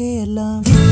খেলাম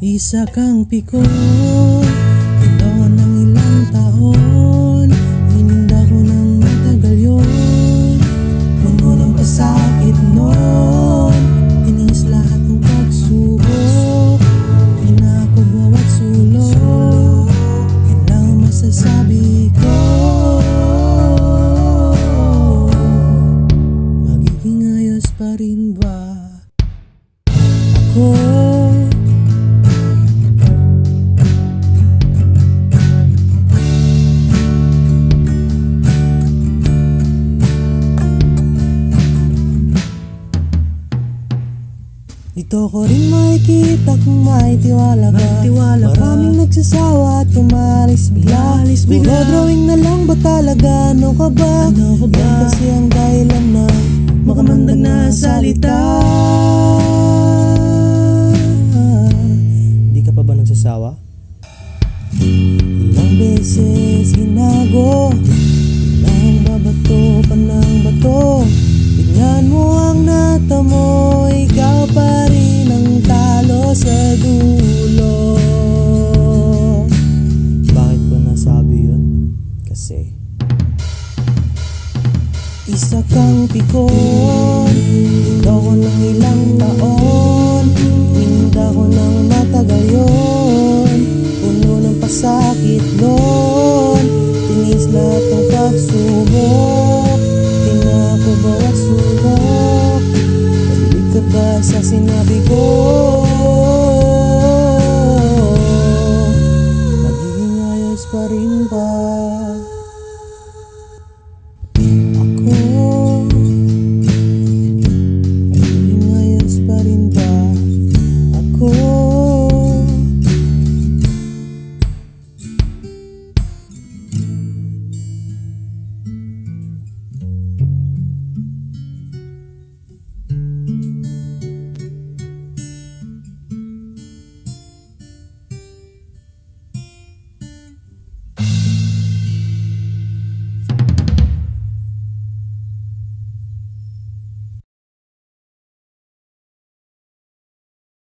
isa kang pikon Dito ko rin makikita kung may tiwala ka tiwala Maraming nagsasawa at umalis bigla Umalis bigla Puro drawing na lang ba talaga? Ano ka ba? Ano ka ba? Yan kasi ang dahilan na Makamandag na salita Di ka pa ba nagsasawa? Ilang beses ginago eh. Isa kang pikon, loko ng ilang taon, hinda ko ng matagal yun, puno ng pasakit nun, tinis lahat ng pagsubok, tinako bawat subok, nabilig ka ba sa sinabi ko? pa rin ba?